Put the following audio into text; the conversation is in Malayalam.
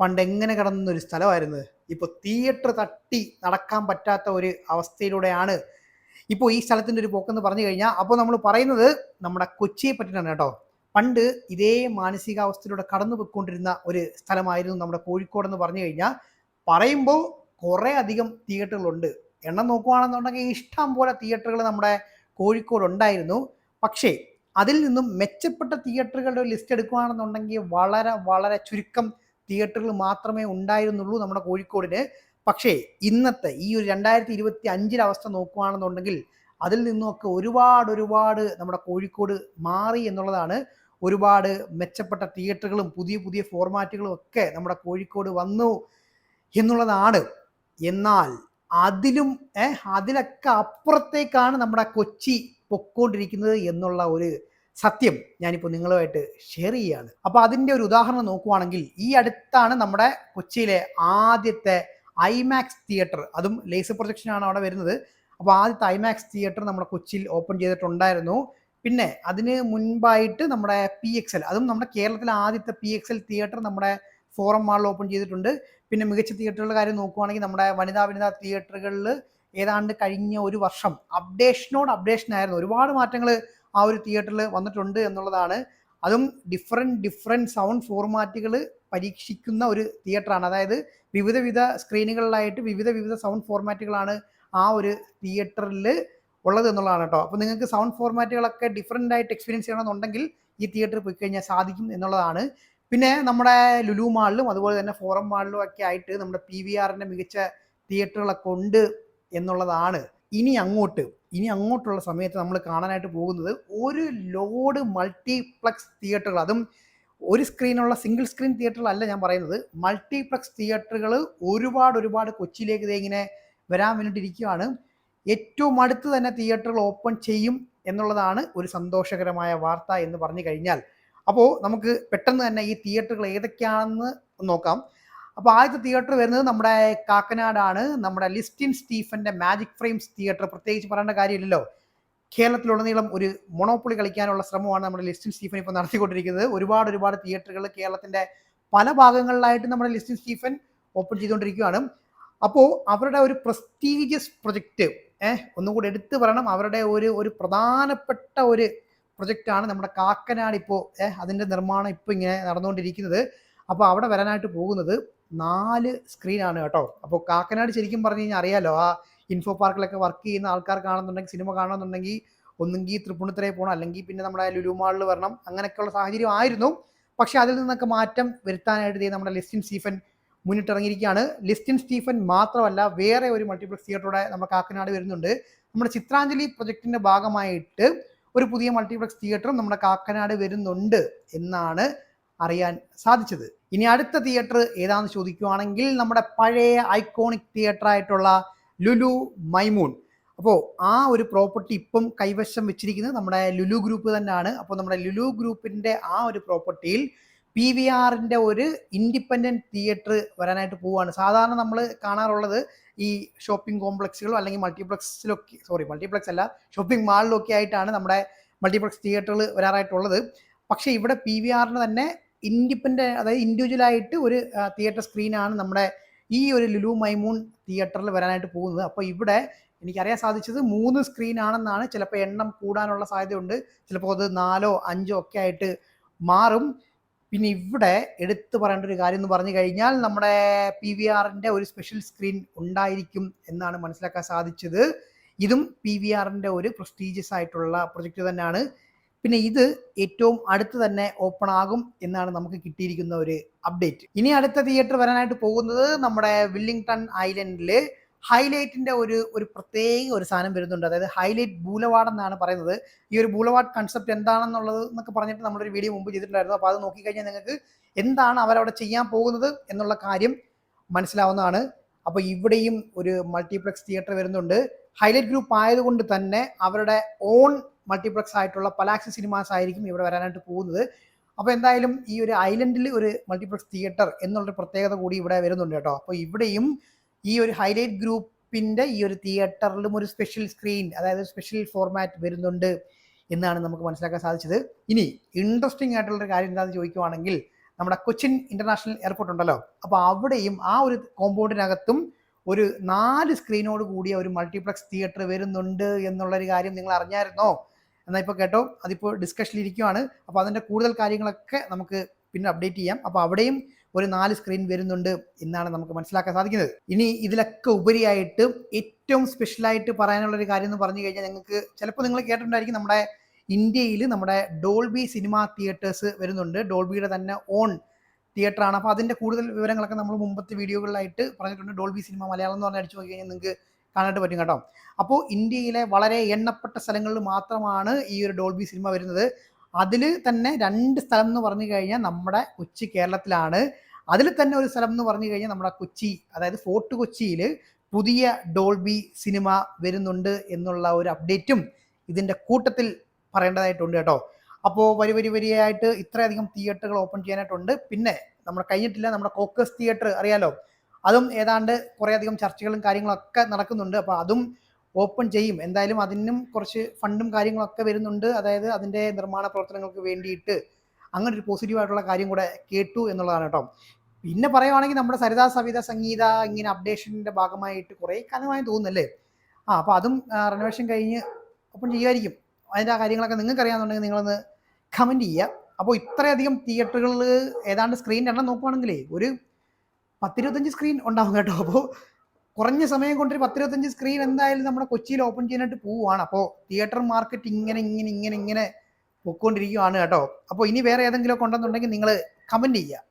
പണ്ട് എങ്ങനെ കിടന്ന ഒരു സ്ഥലമായിരുന്നത്? ഇപ്പോൾ തിയേറ്റർ തട്ടി നടക്കാൻ പറ്റാത്ത ഒരു അവസ്ഥയിലൂടെയാണ്. ഇപ്പോൾ ഈ സ്ഥലത്തിന്റെ ഒരു പോക്കെന്ന് പറഞ്ഞു കഴിഞ്ഞാൽ അപ്പോൾ നമ്മൾ പറയുന്നത് നമ്മുടെ കൊച്ചിയെ പറ്റിയിട്ടാണ് കേട്ടോ. പണ്ട് ഇതേ മാനസികാവസ്ഥയിലൂടെ കടന്നു പോയിക്കൊണ്ടിരുന്ന ഒരു സ്ഥലമായിരുന്നു നമ്മുടെ കോഴിക്കോട് എന്ന് പറഞ്ഞു കഴിഞ്ഞാൽ പറയുമ്പോൾ കുറേ അധികം തിയേറ്ററുകളുണ്ട് എണ്ണം നോക്കുകയാണെന്നുണ്ടെങ്കിൽ ഇഷ്ടം പോലെ തിയേറ്ററുകൾ നമ്മുടെ കോഴിക്കോട് ഉണ്ടായിരുന്നു പക്ഷേ അതിൽ നിന്നും മെച്ചപ്പെട്ട തിയേറ്ററുകളുടെ ലിസ്റ്റ് എടുക്കുകയാണെന്നുണ്ടെങ്കിൽ വളരെ വളരെ ചുരുക്കം തിയേറ്ററുകൾ മാത്രമേ ഉണ്ടായിരുന്നുള്ളൂ നമ്മുടെ കോഴിക്കോടിന്. പക്ഷേ ഇന്നത്തെ ഈ ഒരു രണ്ടായിരത്തി ഇരുപത്തി അഞ്ചിലെ അവസ്ഥ നോക്കുകയാണെന്നുണ്ടെങ്കിൽ അതിൽ നിന്നൊക്കെ ഒരുപാട് ഒരുപാട് നമ്മുടെ കോഴിക്കോട് മാറി എന്നുള്ളതാണ്. ഒരുപാട് മെച്ചപ്പെട്ട തിയേറ്ററുകളും പുതിയ പുതിയ ഫോർമാറ്റുകളും ഒക്കെ നമ്മുടെ കോഴിക്കോട് വന്നു എന്നുള്ളതാണ്. എന്നാൽ അതിലും അതിലൊക്കെ അപ്പുറത്തേക്കാണ് നമ്മുടെ കൊച്ചി പൊക്കോണ്ടിരിക്കുന്നത് എന്നുള്ള ഒരു സത്യം ഞാനിപ്പോൾ നിങ്ങളുമായിട്ട് ഷെയർ ചെയ്യുകയാണ്. അപ്പോൾ അതിന്റെ ഒരു ഉദാഹരണം നോക്കുവാണെങ്കിൽ ഈ അടുത്താണ് നമ്മുടെ കൊച്ചിയിലെ ആദ്യത്തെ ഐമാക്സ് തിയേറ്റർ അതും ലേസർ പ്രൊജക്ഷൻ ആണ് അവിടെ വരുന്നത്. അപ്പോൾ ആദ്യത്തെ ഐമാക്സ് തിയേറ്റർ നമ്മുടെ കൊച്ചിയിൽ ഓപ്പൺ ചെയ്തിട്ടുണ്ടായിരുന്നു. പിന്നെ അതിന് മുൻപായിട്ട് നമ്മുടെ പി എക്സ് എൽ അതും നമ്മുടെ കേരളത്തിലെ ആദ്യത്തെ പി എക്സ് എൽ തിയേറ്റർ നമ്മുടെ ഫോറം മാളിൽ ഓപ്പൺ ചെയ്തിട്ടുണ്ട്. പിന്നെ മികച്ച തിയേറ്ററുകളുടെ കാര്യം നോക്കുവാണെങ്കിൽ നമ്മുടെ വനിതാ വനിതാ തിയേറ്ററുകളിൽ ഏതാണ്ട് കഴിഞ്ഞ ഒരു വർഷം അപ്ഡേഷനോട് അപ്ഡേഷൻ ആയിരുന്നു. ഒരുപാട് മാറ്റങ്ങൾ ആ ഒരു തിയേറ്ററിൽ വന്നിട്ടുണ്ട് എന്നുള്ളതാണ്. അതും ഡിഫറെന്റ് ഡിഫറെന്റ് സൗണ്ട് ഫോർമാറ്റുകൾ പരീക്ഷിക്കുന്ന ഒരു തിയേറ്ററാണ് അതായത് വിവിധ വിവിധ സ്ക്രീനുകളിലായിട്ട് വിവിധ വിവിധ സൗണ്ട് ഫോർമാറ്റുകളാണ് ആ ഒരു തിയേറ്ററിൽ ഉള്ളത് എന്നുള്ളതാണ് കേട്ടോ. അപ്പോൾ നിങ്ങൾക്ക് സൗണ്ട് ഫോർമാറ്റുകളൊക്കെ ഡിഫറെന്റ് ആയിട്ട് എക്സ്പീരിയൻസ് ചെയ്യണമെന്നുണ്ടെങ്കിൽ ഈ തിയേറ്ററിൽ പോയി കഴിഞ്ഞാൽ സാധിക്കും എന്നുള്ളതാണ്. പിന്നെ നമ്മുടെ ലുലു മാളിലും അതുപോലെ തന്നെ ഫോറം മാളിലും ഒക്കെ ആയിട്ട് നമ്മുടെ പി വി ആറിന്റെ മികച്ച തിയേറ്ററുകളൊക്കെ ഉണ്ട് എന്നുള്ളതാണ്. ഇനി അങ്ങോട്ട് ഇനി അങ്ങോട്ടുള്ള സമയത്ത് നമ്മൾ കാണാനായിട്ട് പോകുന്നത് ഒരു ലോഡ് മൾട്ടിപ്ലക്സ് തിയേറ്ററുകൾ അതും ഒരു സ്ക്രീനുള്ള സിംഗിൾ സ്ക്രീൻ തിയേറ്ററിലല്ല ഞാൻ പറയുന്നത്. മൾട്ടിപ്ലക്സ് തിയേറ്ററുകൾ ഒരുപാട് ഒരുപാട് കൊച്ചിയിലേക്ക് ഇങ്ങനെ വരാൻ വേണ്ടിയിട്ടിരിക്കുകയാണ് ഏറ്റവും അടുത്ത് തന്നെ തിയേറ്ററുകൾ ഓപ്പൺ ചെയ്യും എന്നുള്ളതാണ് ഒരു സന്തോഷകരമായ വാർത്ത എന്ന് പറഞ്ഞു കഴിഞ്ഞാൽ. അപ്പോൾ നമുക്ക് പെട്ടെന്ന് തന്നെ ഈ തിയേറ്ററുകൾ ഏതൊക്കെയാണെന്ന് നോക്കാം. അപ്പോൾ ആദ്യത്തെ തിയേറ്റർ വരുന്നത് നമ്മുടെ കാക്കനാടാണ്. നമ്മുടെ ലിസ്റ്റിൻ സ്റ്റീഫന്റെ മാജിക് ഫ്രെയിംസ് തിയേറ്റർ പ്രത്യേകിച്ച് പറയേണ്ട കാര്യമില്ലല്ലോ. കേരളത്തിലുടനീളം ഒരു മൊണോപ്പൊളി കളിക്കാനുള്ള ശ്രമമാണ് നമ്മുടെ ലിസ്റ്റിൻ സ്റ്റീഫൻ ഇപ്പോൾ നടത്തിക്കൊണ്ടിരിക്കുന്നത്. ഒരുപാട് ഒരുപാട് തിയേറ്ററുകൾ കേരളത്തിന്റെ പല ഭാഗങ്ങളിലായിട്ട് നമ്മുടെ ലിസ്റ്റിൻ സ്റ്റീഫൻ ഓപ്പൺ ചെയ്തുകൊണ്ടിരിക്കുകയാണ്. അപ്പോൾ അവരുടെ ഒരു പ്രസ്റ്റീജിയസ് പ്രൊജക്റ്റ് ഏഹ് ഒന്നുകൂടി എടുത്തു പറയണം. അവരുടെ ഒരു ഒരു പ്രധാനപ്പെട്ട ഒരു പ്രൊജക്റ്റാണ് നമ്മുടെ കാക്കനാട് ഇപ്പോൾ ഏഹ് അതിന്റെ നിർമ്മാണം ഇപ്പോൾ ഇങ്ങനെ നടന്നുകൊണ്ടിരിക്കുന്നത്. അപ്പോൾ അവിടെ വരാനായിട്ട് പോകുന്നത് നാല് സ്ക്രീനാണ് കേട്ടോ. അപ്പോൾ കാക്കനാട് ശരിക്കും പറഞ്ഞു കഴിഞ്ഞാൽ അറിയാലോ ആ ഇൻഫോ പാർക്കിലൊക്കെ വർക്ക് ചെയ്യുന്ന ആൾക്കാർ കാണുന്നുണ്ടെങ്കിൽ സിനിമ കാണണമെന്നുണ്ടെങ്കിൽ ഒന്നെങ്കിൽ തൃപ്പൂണിത്തറയിൽ പോകണം അല്ലെങ്കിൽ പിന്നെ നമ്മുടെ ലുലു മാളിൽ വരണം അങ്ങനെയൊക്കെയുള്ള സാഹചര്യം ആയിരുന്നു. പക്ഷേ അതിൽ നിന്നൊക്കെ മാറ്റം വരുത്താനായിട്ട് നമ്മുടെ ലിസ്റ്റിൻ സ്റ്റീഫൻ മുന്നിട്ടിറങ്ങിയിരിക്കുകയാണ്. ലിസ്റ്റിൻ സ്റ്റീഫൻ മാത്രമല്ല വേറെ ഒരു മൾട്ടിപ്ലക്സ് തിയേറ്ററോടെ നമ്മുടെ കാക്കനാട് വരുന്നുണ്ട്. നമ്മുടെ ചിത്രാഞ്ജലി പ്രൊജക്ടിന്റെ ഭാഗമായിട്ട് ഒരു പുതിയ മൾട്ടിപ്ലക്സ് തിയേറ്ററും നമ്മുടെ കാക്കനാട് വരുന്നുണ്ട് എന്നാണ് അറിയാൻ സാധിച്ചത്. ഇനി അടുത്ത തിയേറ്റർ ഏതാണെന്ന് ചോദിക്കുവാണെങ്കിൽ നമ്മുടെ പഴയ ഐക്കോണിക് തിയേറ്റർ ആയിട്ടുള്ള ലുലു മൈമൂൺ. അപ്പോൾ ആ ഒരു പ്രോപ്പർട്ടി ഇപ്പം കൈവശം വെച്ചിരിക്കുന്നത് നമ്മുടെ ലുലു ഗ്രൂപ്പ് തന്നെയാണ്. അപ്പോൾ നമ്മുടെ ലുലു ഗ്രൂപ്പിന്റെ ആ ഒരു പ്രോപ്പർട്ടിയിൽ പി വി ആറിന്റെ ഒരു ഇൻഡിപെൻഡന്റ് തിയേറ്റർ വരാനായിട്ട് പോവുകയാണ്. സാധാരണ നമ്മൾ കാണാറുള്ളത് ഈ ഷോപ്പിംഗ് കോംപ്ലക്സുകളോ അല്ലെങ്കിൽ മൾട്ടിപ്ലക്സിലൊക്കെ സോറി മൾട്ടിപ്ലക്സ് അല്ല ഷോപ്പിംഗ് മാളിലൊക്കെ ആയിട്ടാണ് നമ്മുടെ മൾട്ടിപ്ലക്സ് തിയേറ്ററുകൾ വരാറായിട്ടുള്ളത്. പക്ഷേ ഇവിടെ പി വി ആറിന് തന്നെ ഇൻഡിപെൻഡന്റ് അതായത് ഇൻഡിവിജ്വൽ ആയിട്ട് ഒരു തിയേറ്റർ സ്ക്രീനാണ് നമ്മുടെ ഈ ഒരു ലുലു മൈമൂൺ തിയേറ്ററിൽ വരാനായിട്ട് പോകുന്നത്. അപ്പോൾ ഇവിടെ എനിക്കറിയാൻ സാധിച്ചത് മൂന്ന് സ്ക്രീനാണെന്നാണ്. ചിലപ്പോൾ എണ്ണം കൂടാനുള്ള സാധ്യതയുണ്ട്. ചിലപ്പോൾ അത് നാലോ അഞ്ചോ ഒക്കെ ആയിട്ട് മാറും. പിന്നെ ഇവിടെ എടുത്തു പറയേണ്ട ഒരു കാര്യം എന്ന് പറഞ്ഞു കഴിഞ്ഞാൽ നമ്മുടെ പി വി ആറിന്റെ ഒരു സ്പെഷ്യൽ സ്ക്രീൻ ഉണ്ടായിരിക്കും എന്നാണ് മനസ്സിലാക്കാൻ സാധിച്ചത്. ഇതും പി വി ആറിന്റെ ഒരു പ്രസ്റ്റീജിയസ് ആയിട്ടുള്ള പ്രൊജക്റ്റ് തന്നെയാണ്. പിന്നെ ഇത് ഏറ്റവും അടുത്ത് തന്നെ ഓപ്പൺ ആകും എന്നാണ് നമുക്ക് കിട്ടിയിരിക്കുന്ന ഒരു അപ്ഡേറ്റ് ഇനി അടുത്ത തിയേറ്റർ വരാനായിട്ട് പോകുന്നത് നമ്മുടെ വില്ലിംഗ്ടൺ ഐലൻഡിൽ ഹൈലൈറ്റിന്റെ ഒരു ഒരു പ്രത്യേക ഒരു സാധനം വരുന്നുണ്ട്. അതായത് ഹൈലൈറ്റ് ബൂലവാഡ് എന്നാണ് പറയുന്നത്. ഈ ഒരു ബൂലവാഡ് കൺസെപ്റ്റ് എന്താണെന്നുള്ളത് എന്നൊക്കെ പറഞ്ഞിട്ട് നമ്മളൊരു വീഡിയോ മുമ്പ് ചെയ്തിട്ടുണ്ടായിരുന്നു. അപ്പോൾ അത് നോക്കിക്കഴിഞ്ഞാൽ നിങ്ങൾക്ക് എന്താണ് അവരവിടെ ചെയ്യാൻ പോകുന്നത് എന്നുള്ള കാര്യം മനസ്സിലാവുന്നതാണ്. അപ്പോൾ ഇവിടെയും ഒരു മൾട്ടിപ്ലക്സ് തിയേറ്റർ വരുന്നുണ്ട്. ഹൈലൈറ്റ് ഗ്രൂപ്പ് ആയതുകൊണ്ട് തന്നെ അവരുടെ ഓൺ മൾട്ടിപ്ലക്സ് ആയിട്ടുള്ള പലാക്സി സിനിമാസ് ആയിരിക്കും ഇവിടെ വരാനായിട്ട് പോകുന്നത്. അപ്പോൾ എന്തായാലും ഈ ഒരു ഐലൻഡിൽ ഒരു മൾട്ടിപ്ലക്സ് തിയേറ്റർ എന്നുള്ളൊരു പ്രത്യേകത കൂടി ഇവിടെ വരുന്നുണ്ട് കേട്ടോ. അപ്പോൾ ഇവിടെയും ഈ ഒരു ഹൈലൈറ്റ് ഗ്രൂപ്പിന്റെ ഈ ഒരു തിയേറ്ററിലും ഒരു സ്പെഷ്യൽ സ്ക്രീൻ അതായത് സ്പെഷ്യൽ ഫോർമാറ്റ് വരുന്നുണ്ട് എന്നാണ് നമുക്ക് മനസ്സിലാക്കാൻ സാധിച്ചത്. ഇനി ഇൻട്രസ്റ്റിംഗ് ആയിട്ടുള്ള ഒരു കാര്യം എന്താണെന്ന് ചോദിക്കുവാണെങ്കിൽ നമ്മുടെ കൊച്ചിൻ ഇന്റർനാഷണൽ എയർപോർട്ട് ഉണ്ടല്ലോ. അപ്പോൾ അവിടെയും ആ ഒരു കോമ്പൗണ്ടിനകത്തും ഒരു നാല് സ്ക്രീനോട് കൂടിയ ഒരു മൾട്ടിപ്ലക്സ് തിയേറ്റർ വരുന്നുണ്ട് എന്നുള്ളൊരു കാര്യം നിങ്ങൾ അറിഞ്ഞായിരുന്നോ? എന്നാൽ ഇപ്പോൾ കേട്ടോ അതിപ്പോൾ ഡിസ്കഷനിൽ ഇരിക്കുവാണ്. അപ്പോൾ അതിന്റെ കൂടുതൽ കാര്യങ്ങളൊക്കെ നമുക്ക് പിന്നെ അപ്ഡേറ്റ് ചെയ്യാം. അപ്പോൾ അവിടെയും ഒരു നാല് സ്ക്രീൻ വരുന്നുണ്ട് എന്നാണ് നമുക്ക് മനസ്സിലാക്കാൻ സാധിക്കുന്നത്. ഇനി ഇതിലൊക്കെ ഉപരിയായിട്ട് ഏറ്റവും സ്പെഷ്യലായിട്ട് പറയാനുള്ള ഒരു കാര്യം എന്ന് പറഞ്ഞു കഴിഞ്ഞാൽ നിങ്ങൾക്ക് ചിലപ്പോൾ നിങ്ങൾ കേട്ടിട്ടുണ്ടായിരിക്കും നമ്മുടെ ഇന്ത്യയിൽ നമ്മുടെ ഡോൾബി സിനിമ തിയേറ്റേഴ്സ് വരുന്നുണ്ട്. ഡോൾബിയുടെ തന്നെ ഓൺ തിയേറ്റർ ആണ് അപ്പോൾ അതിന്റെ കൂടുതൽ വിവരങ്ങളൊക്കെ നമ്മൾ മുമ്പത്തെ വീഡിയോകളിലായിട്ട് പറഞ്ഞിട്ടുണ്ട്. ഡോൾബി സിനിമ മലയാളം എന്ന് പറഞ്ഞ് അടിച്ചു നോക്കി കഴിഞ്ഞാൽ നിങ്ങൾക്ക് കാണാനായിട്ട് പറ്റും കേട്ടോ. അപ്പോൾ ഇന്ത്യയിലെ വളരെ എണ്ണപ്പെട്ട സ്ഥലങ്ങളിൽ മാത്രമാണ് ഈ ഒരു ഡോൾബി സിനിമ വരുന്നത്. അതിൽ തന്നെ രണ്ട് സ്ഥലം എന്ന് പറഞ്ഞു കഴിഞ്ഞാൽ നമ്മുടെ കൊച്ചി കേരളത്തിലാണ്. അതിൽ തന്നെ ഒരു സ്ഥലം എന്ന് പറഞ്ഞു കഴിഞ്ഞാൽ നമ്മുടെ കൊച്ചി അതായത് ഫോർട്ട് കൊച്ചിയിൽ പുതിയ ഡോൾബി സിനിമ വരുന്നുണ്ട് എന്നുള്ള ഒരു അപ്ഡേറ്റും ഇതിന്റെ കൂട്ടത്തിൽ പറയേണ്ടതായിട്ടുണ്ട് കേട്ടോ. അപ്പോൾ വരി വരി വരിയായിട്ട് ഇത്രയധികം തിയേറ്ററുകൾ ഓപ്പൺ ചെയ്യാനായിട്ടുണ്ട്. പിന്നെ നമ്മൾ കഴിഞ്ഞിട്ടില്ല നമ്മുടെ കോക്കസ് തിയേറ്റർ അറിയാലോ? അതും ഏതാണ്ട് കുറേയധികം ചർച്ചകളും കാര്യങ്ങളൊക്കെ നടക്കുന്നുണ്ട്. അപ്പോൾ അതും ഓപ്പൺ ചെയ്യും. എന്തായാലും അതിനും കുറച്ച് ഫണ്ടും കാര്യങ്ങളൊക്കെ വരുന്നുണ്ട്. അതായത് അതിന്റെ നിർമ്മാണ പ്രവർത്തനങ്ങൾക്ക് വേണ്ടിയിട്ട് അങ്ങനെ ഒരു പോസിറ്റീവായിട്ടുള്ള കാര്യം കൂടെ കേട്ടു എന്നുള്ളതാണ് കേട്ടോ. പിന്നെ പറയുവാണെങ്കിൽ നമ്മുടെ സരിതാ സവിത സംഗീത ഇങ്ങനെ അപ്ഡേഷന്റെ ഭാഗമായിട്ട് കുറേ കാലമായി തോന്നുന്നല്ലേ ആ അപ്പോൾ അതും റെനോവേഷൻ കഴിഞ്ഞ് ഓപ്പൺ ചെയ്യുമായിരിക്കും അതിന്റെ കാര്യങ്ങളൊക്കെ നിങ്ങൾക്ക് അറിയാമെന്നുണ്ടെങ്കിൽ നിങ്ങളൊന്ന് കമന്റ് ചെയ്യുക. അപ്പോൾ ഇത്രയധികം തിയേറ്ററുകളിൽ ഏതാണ്ട് സ്ക്രീൻ എണ്ണം നോക്കുവാണെങ്കിൽ ഒരു പത്തിരുപത്തഞ്ച് സ്ക്രീൻ ഉണ്ടാവും കേട്ടോ. അപ്പോൾ കുറഞ്ഞ സമയം കൊണ്ടൊരു പത്തിരുപത്തഞ്ച് സ്ക്രീൻ എന്തായാലും നമ്മുടെ കൊച്ചിയിൽ ഓപ്പൺ ചെയ്യാനായിട്ട് പോവുകയാണ്. അപ്പോൾ തിയേറ്റർ മാർക്കറ്റ് ഇങ്ങനെ ഇങ്ങനെ ഇങ്ങനെ ഇങ്ങനെ പൊക്കോണ്ടിരിക്കുകയാണ് കേട്ടോ. അപ്പോൾ ഇനി വേറെ ഏതെങ്കിലും ഒക്കെ ഉണ്ടെന്നുണ്ടെങ്കിൽ നിങ്ങൾ കമന്റ് ചെയ്യുക.